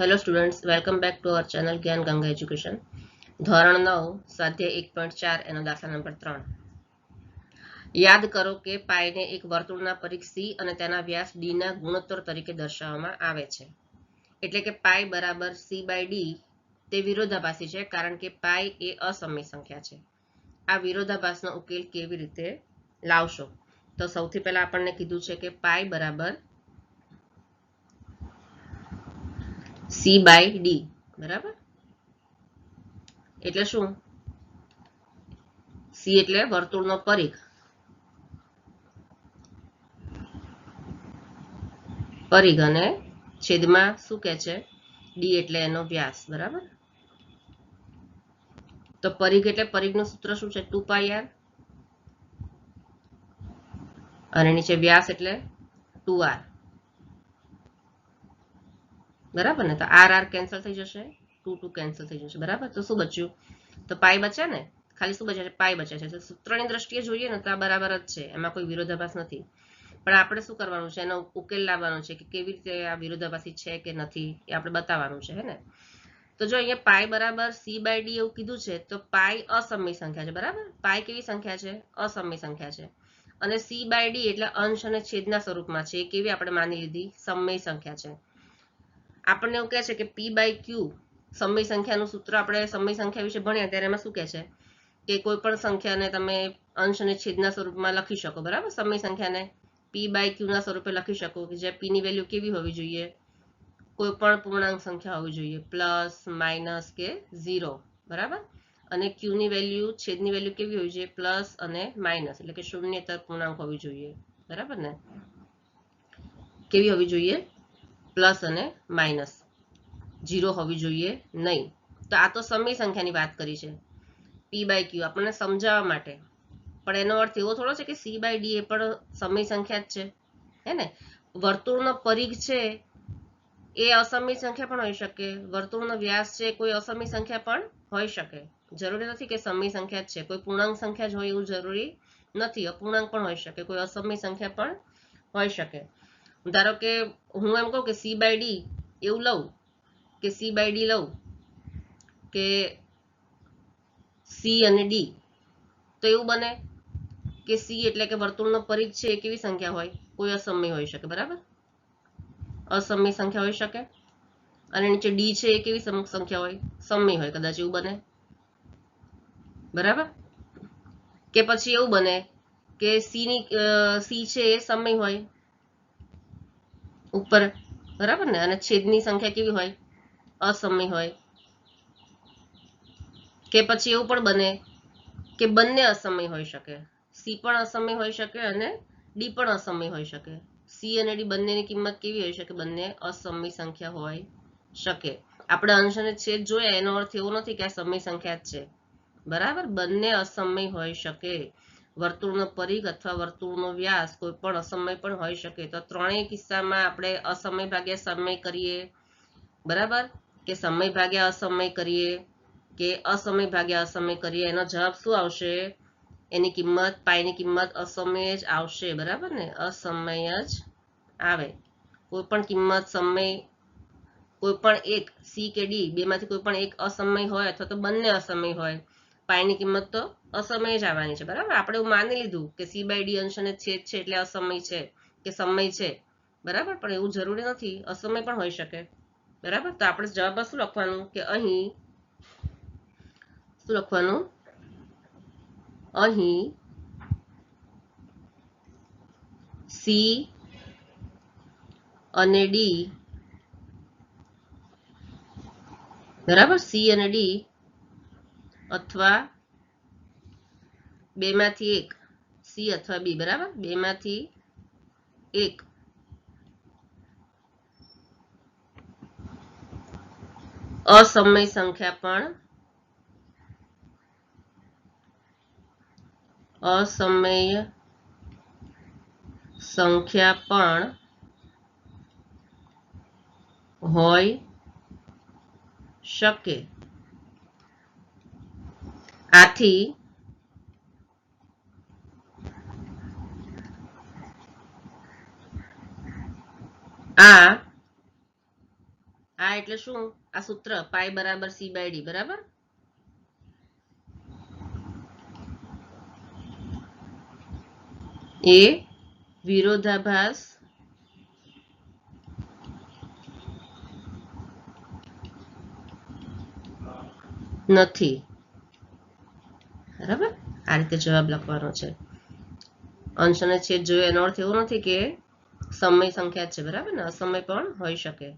Hello students welcome back to our channel Gyan Ganga education ધોરણ નવ, સ્વાધ્યાય એક પોઈન્ટ ચાર, એનો દાખલા નંબર ત્રણ. યાદ કરો કે પાઈને એક વર્તુળના પરીખ સી અને તેના વ્યાસ ડીના ગુણોત્તર તરીકે દર્શાવવામાં આવે છે. એટલે કે પાઈ બરાબર સી બાય ડી તે વિરોધાભાસી છે, કારણ કે પાઈ એ અસમય સંખ્યા છે. આ વિરોધાભાસનો ઉકેલ કેવી રીતે લાવશો? તો સૌથી પહેલા આપણને કીધું છે કે પાઈ બરાબર સી બાય ડી બરાબર? એટલે શું? સી એટલે વર્તુળનો પરિઘ. પરિઘ અને છેદમાં શું કે છે? ડી એટલે એનો વ્યાસ. બરાબર? તો પરિઘ એટલે પરિઘનું સૂત્ર શું છે? Two pi R. અને નીચે વ્યાસ એટલે ટુ આર. બરાબર ને? તો આર આર કેન્સલ થઈ જશે, ટુ ટુ કેન્સલ થઈ જશે, બરાબર? તો શું બચ્યું? તો પાઈ બચે ને? ખાલી શું બચે છે? પાઈ બચે છે. સૂત્રની દ્રષ્ટિએ જોઈએ ને તો આ બરાબર જ છે. એમાં કોઈ વિરોધાભાસ નથી. પણ આપણે શું કરવાનું છે? એનો ઉકેલ લાવવાનો છે કે કેવી રીતે આ વિરોધાભાસી છે કે નથી એ આપણે બતાવવાનું છે, હે ને? તો જો અહીંયા પાઈ બરાબર સી બાય ડી એવું કીધું છે, તો પાઈ અસમય સંખ્યા છે, બરાબર? પાઈ કેવી સંખ્યા છે? અસમય સંખ્યા છે. અને સી બાય ડી એટલે અંશ અને છેદના સ્વરૂપમાં છે. એ કેવી આપણે માની લીધી? સમય સંખ્યા છે. આપણને એવું કહે છે કે પી બાય ક્યુ સમય સંખ્યાનું સૂત્ર આપણે સમય સંખ્યા વિશે ભણ્યા ત્યારે એમાં શું કહે છે? કે કોઈ પણ સંખ્યાને તમે અંશ અને છેદના સ્વરૂપમાં લખી શકો, બરાબર? સમય સંખ્યાને પી બાય ક્યુના સ્વરૂપે લખી શકો કે જે પીની વેલ્યુ કેવી હોવી જોઈએ? કોઈ પણ પૂર્ણાંક સંખ્યા હોવી જોઈએ પ્લસ માઇનસ કે ઝીરો બરાબર? અને ક્યુની વેલ્યુ છેદની વેલ્યુ કેવી હોવી જોઈએ? પ્લસ અને માઇનસ એટલે કે શૂન્યતર પૂર્ણાંક હોવી જોઈએ, બરાબર ને? કેવી હોવી જોઈએ? પ્લસ અને માઇનસ. જીરો હોવી જોઈએ નહીં. તો આ તો સમય સંખ્યાની વાત કરી છે. પી બાય ક્યુ આપણને સમજાવવા માટે. પણ એનો અર્થ એવો થોડો છે કે સી બાય ડી એ પણ સમય સંખ્યા જ છે. હે ને? વર્તુળનો પરિઘ છે એ અસમય સંખ્યા પણ હોઈ શકે. વર્તુળનો વ્યાસ છે કોઈ અસમય સંખ્યા પણ હોઈ શકે. જરૂરી નથી કે સમય સંખ્યા જ છે. કોઈ પૂર્ણાંક સંખ્યા જ હોય એવું જરૂરી નથી. અપૂર્ણાંક પણ હોઈ શકે. કોઈ અસમય સંખ્યા પણ હોઈ શકે. ધારો કે હું એમ કહું કે સી બાય ડી એવું લઉં, કે સી બાય ડી લઉં, કે સી અને ડી તો એવું બને કે સી એટલે કે વર્તુળનો પરિઘ છે એ કેવી સંખ્યા હોય? કોઈ અસમય હોઈ શકે, બરાબર? અસમય સંખ્યા હોઈ શકે. અને નીચે ડી છે એ કેવી સંખ્યા હોય? સમય હોય, કદાચ એવું બને. બરાબર? કે પછી એવું બને કે સી ની સી છે એ સમય હોય ઉપર. બરાબર ને? અને છેદની સંખ્યા કેવી હોય? અસમય હોય. કે પછી એવું પણ બને કે બંને અસમય હોઈ શકે. સી પણ અસમય હોઈ શકે અને ડી પણ અસમય હોઈ શકે. સી અને ડી બંનેની કિંમત કેવી હોઈ શકે? બંને અસમય સંખ્યા હોય શકે. આપણે અંશ અને છેદ જોયા, એનો અર્થ એવો નથી કે આ સમય સંખ્યા જ છે. બરાબર? બંને અસમય હોઈ શકે. વર્તુળનો પરિઘ અથવા વર્તુળનો વ્યાસ કોઈ પણ અસમય પણ હોઈ શકે. તો ત્રણેય કિસ્સામાં આપણે અસમય ભાગ્યા સમય કરીએ. બરાબર? કે સમય ભાગ્યા અસમય કરીએ કે અસમય ભાગ્યા અસમય કરીએ, એનો જવાબ શું આવશે? એની કિંમત પાઈની કિંમત અસમય જ આવશે. બરાબર ને? અસમય જ આવે. કોઈ પણ કિંમત સમય, કોઈ પણ એક, સી કે ડી, બેમાંથી કોઈ પણ એક અસમય હોય અથવા તો બંને અસમય હોય. પાઈની કિંમત તો અસમય જ આવવાની છે, બરાબર? આપણે એવું માની લીધું કે સી બાય ડી અંશ અને છેદ છે એટલે અસમય છે કે સમય છે, બરાબર? પણ એવું જરૂરી નથી. અસમય પણ હોઈ શકે, બરાબર? તો આપણે જવાબમાં શું લખવાનું? કે અહીં શું લખવાનું? અહીં સી અને ડી બરાબર? સી અને ડી અથવા બેમાંથી એક. સી અથવા બી, બરાબર? બેમાંથી એક. અસમય સંખ્યા પણ અસમય સંખ્યા પણ હોય શકે. આથી આ આ એટલે શું? આ સૂત્ર પાય બરાબર સી બાય ડી, બરાબર? એ વિરોધાભાસ નથી. બરાબર? આ રીતે જવાબ લખવાનો છે. અંશ અને છેદ જોઈએ એનો અર્થ એવો નથી કે સમય સંખ્યા છે, બરાબર ને? અસમય પણ હોઈ શકે.